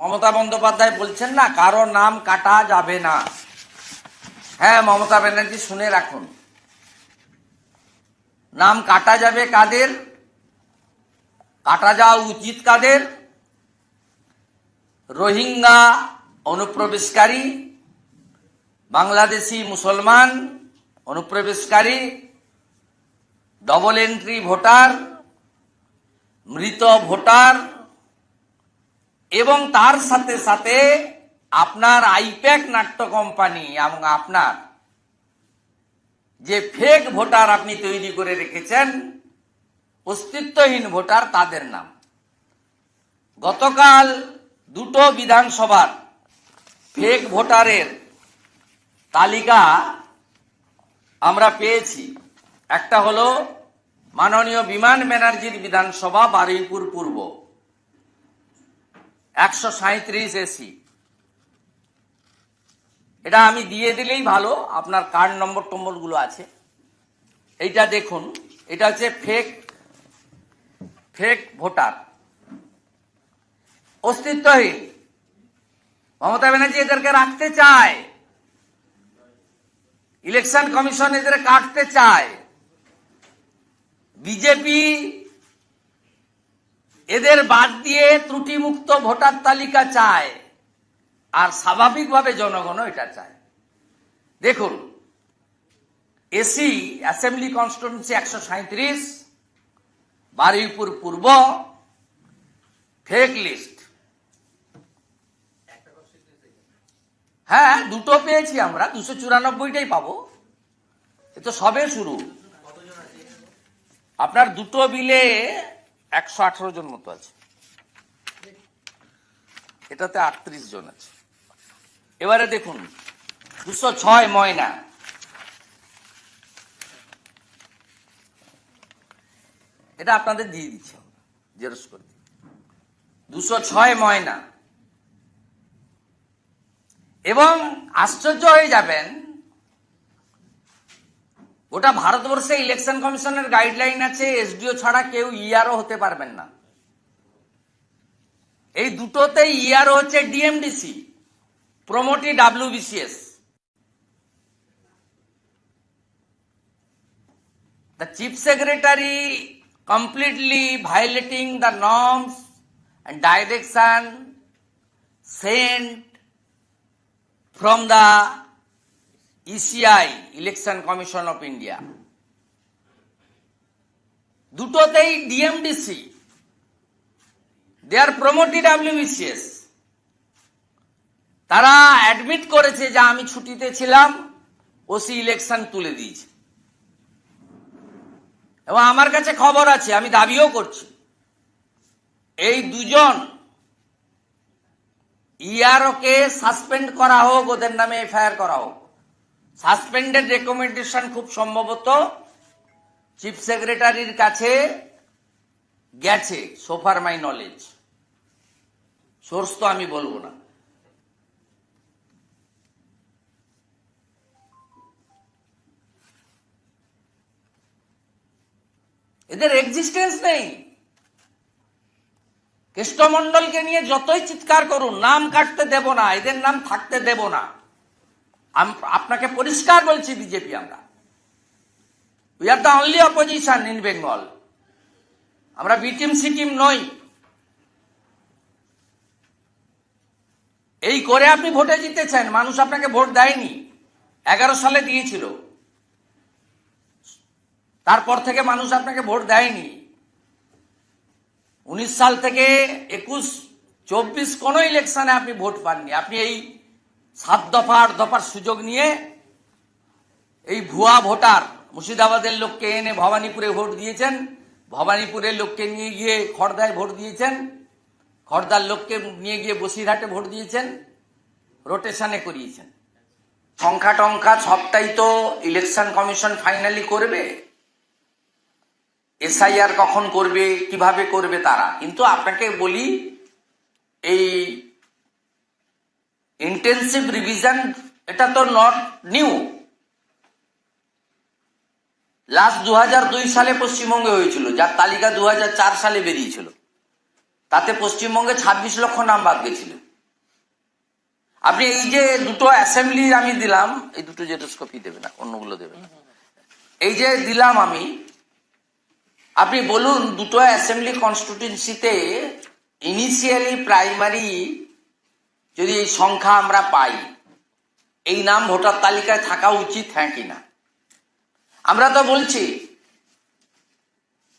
মমতা বন্দ্যোপাধ্যায় বলছেন না, কারও নাম কাটা যাবে না। হ্যাঁ মমতা ব্যানার্জি শুনে রাখুন। নাম কাটা যাবে কাদের? কাটা যাওয়া উচিত কাদের? রোহিঙ্গা অনুপ্রবেশকারী, বাংলাদেশি মুসলমান অনুপ্রবেশকারী ডবল এন্ট্রি ভোটার মৃত ভোটার এবং তার সাথে সাথে আপনার আইপ্যাক নাট্য কোম্পানি এবং আপনার যে ফেক ভোটার আপনি তৈরি করে রেখেছেন, অস্তিত্বহীন ভোটার তাদের নাম। গতকাল দুটো বিধানসভার ফেক ভোটারের তালিকা আমরা পেয়েছি। একটা হলো মাননীয় বিমান ব্যানার্জির বিধানসভা বারুইপুর পূর্ব। একশো সাঁত্রিশ এসি। এটা আমি দিয়ে দিলেই ভালো, আপনার কার্ড নম্বর টম্বরগুলো আছে। এইটা দেখুন, এটা হচ্ছে ফেক ফেক ভোটার। অস্তিত্বহীন। মমতা ব্যানার্জি এদেরকে রাখতে চায়। ইলেকশন কমিশন এদের কাটতে চায়। বিজেপি এদের বাদ দিয়ে ত্রুটিমুক্ত ভোটার তালিকা চায়। আর স্বাভাবিকভাবে জনগণও এটা চায়। দেখুন, এসি, অ্যাসেম্বলি কনস্টিটুয়েন্সি একশো সাঁত্রিশ বারুইপুর পূর্ব, ফেক লিস্ট। হ্যাঁ দুটো পেয়েছি আমরা, দুশো চুরানব্বইটাই পাবো। এ তো সবে শুরু। আপনার দুটো বিলে একশো আঠারো জন মতো আছে। এটাতে আটত্রিশ জন আছে। এবারে দেখুন, দুশো ছয় ময়না। এটা আপনাদের দিয়ে দিচ্ছি জেরক্স করে দুশো ছয় ময়না। এবং আশ্চর্য হয়ে যাবেন গোটা ভারতবর্ষে ইলেকশন কমিশনের গাইডলাইন আছে এসডিও ছাড়া কেউ ইয়ারও হতে পারবেন না। এই দুটোতে ইয়ারও হচ্ছে DMDC promotee WBCS the chief secretary completely violating the norms and direction sent from the ECI election commission of India দুটোতেই DMDC they are promotee WBCS তারা অ্যাডমিট করেছে যে আমি ছুটিতে ছিলাম ওসি ইলেকশন তুলে দিয়েছে। এবং আমার কাছে খবর আছে, আমি দাবিও করছি। এই দুজন ইয়ারওকে সাসপেন্ড করা হোক, ওদের নামে এফআইআর করা হোক। সাসপেন্ডেড রেকমেন্ডেশন খুব সম্ভবত চিফ সেক্রেটারির কাছে গেছে সোফার মাই নলেজ সোর্স তো আমি বলব না। এদের এক্সিস্টেন্স নেই। কৃষ্ণমন্ডলকে নিয়ে যতই চিৎকার করুন, নাম কাটতে দেব না, এদের নাম থাকতে দেব না। আপনাকে পরিষ্কার বলছি বিজেপি আমরা। We are the only opposition in Bengal আমরা বিটিম সিটিম নই। এই করে আপনি ভোটে জিতেছেন, মানুষ আপনাকে ভোট দেয়নি। এগারো সালে দিয়েছিল। তারপর থেকে মানুষ আপনাকে ভোট দেয়নি। উনিশ সাল থেকে একুশ, চব্বিশ কোনো ইলেকশনে আপনি ভোট পাননি। আপনি এই সাত দফা আট দফার সুযোগ নিয়ে এই ভুয়া ভোটার মুর্শিদাবাদের লোককে এনে ভবানীপুরে ভোট দিয়েছেন। ভবানীপুরের লোককে নিয়ে গিয়ে খড়দায় ভোট দিয়েছেন। খড়দার লোককে নিয়ে গিয়ে বসিরহাটে ভোট দিয়েছেন। রোটেশনে করিয়েছেন। সংখ্যা টংখ্যা সবটাই তো ইলেকশন কমিশন ফাইনালি করবে। এসআইআর কখন করবে, কীভাবে করবে তারা? কিন্তু আপনাকে বলি, এই ইন্টেন্সিভ রিভিশন এটা তো নট নিউ লাস্ট দু দুই সালে পশ্চিমবঙ্গে হয়েছিল, যার তালিকা দুহাজার চার সালে বেরিয়েছিল। তাতে পশ্চিমবঙ্গে ছাব্বিশ লক্ষ নাম বাদ গেছিল। আপনি এই যে দুটো অ্যাসেম্বলি আমি দিলাম, এই দুটো জেটোস্কোপি দেবে না, অন্যগুলো দেবে না। এই যে দিলাম আমি, আপনি বলুন দুটো অ্যাসেম্বলি কনস্টিটিউন্সিতে ইনিশিয়ালি প্রাইমারি যদি এই সংখ্যা আমরা পাই, এই নাম ভোটার তালিকায় থাকা উচিত হ্যাঁ কিনা আমরা তো বলছি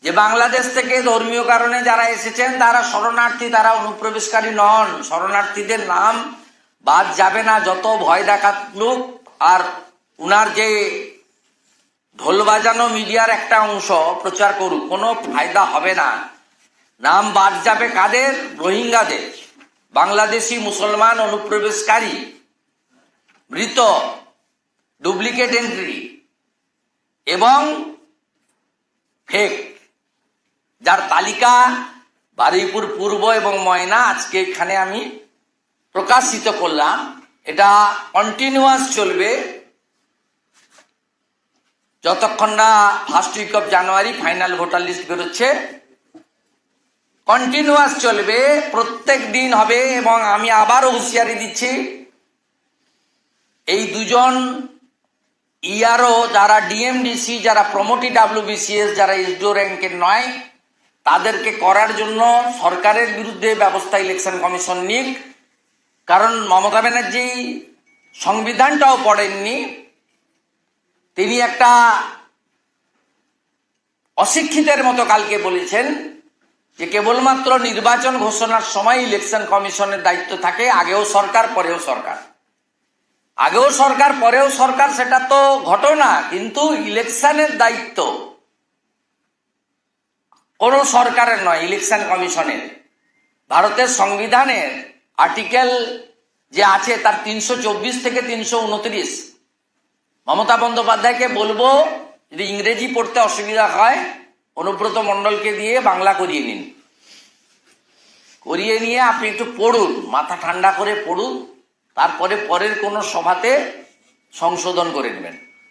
যে বাংলাদেশ থেকে ধর্মীয় কারণে যারা এসেছেন, তারা শরণার্থী, তারা অনুপ্রবেশকারী নন। শরণার্থীদের নাম বাদ যাবে না, যত ভয় দেখাতুক আর উনার যে ঢোল বাজানো মিডিয়ার একটা অংশ প্রচার করুক, কোনো ফায়দা হবে না। নাম বাদ যাবে কাদের? রোহিঙ্গাদের। বাংলাদেশি মুসলমান অনুপ্রবেশকারী, মৃত, ডুপ্লিকেট এন্ট্রি এবং ফেক, যার তালিকা বারুইপুর পূর্ব এবং ময়না আজকে এখানে আমি প্রকাশিত করলাম। এটা কন্টিনিউয়াস চলবে। যতক্ষণ না first week of January final voter list বেরোচ্ছে কন্টিনিউয়াস চলবে, প্রত্যেক দিন হবে এবং আমি আবারও হুঁশিয়ারি দিচ্ছি, এই দুজন ইআরও যারা ডিএমডিসি যারা প্রমোটি ডাব্লিউবিসিএস যারা এসডিও র্যাঙ্কের নয়, তাদেরকে করার জন্য সরকারের বিরুদ্ধে ব্যবস্থা ইলেকশন কমিশন নিক। কারণ মমতা ব্যানার্জি সংবিধানটাও পড়েননি। তিনি একটা অশিক্ষিতের মতো কালকে বলেছেন যে কেবলমাত্র নির্বাচন ঘোষণার সময় ইলেকশন কমিশনের দায়িত্ব থাকে, আগেও সরকার, পরেও সরকার। আগেও সরকার, পরেও সরকার, সেটা তো ঘটনা, কিন্তু ইলেকশনের দায়িত্ব কোন সরকারের নয়, ইলেকশন কমিশনের। ভারতের সংবিধানের আর্টিকেল যে আছে, তার তিনশো চব্বিশ থেকে তিনশো উনত্রিশ। মমতা বন্দ্যোপাধ্যায়কে বলব, যদি ইংরেজি পড়তে অসুবিধা হয় অনুব্রত মণ্ডলকে দিয়ে বাংলা করিয়ে নিন। করিয়ে নিয়ে আপনি একটু পড়ুন, মাথা ঠান্ডা করে পড়ুন, তারপরে পরের কোনো সভাতে সংশোধন করে নেবেন।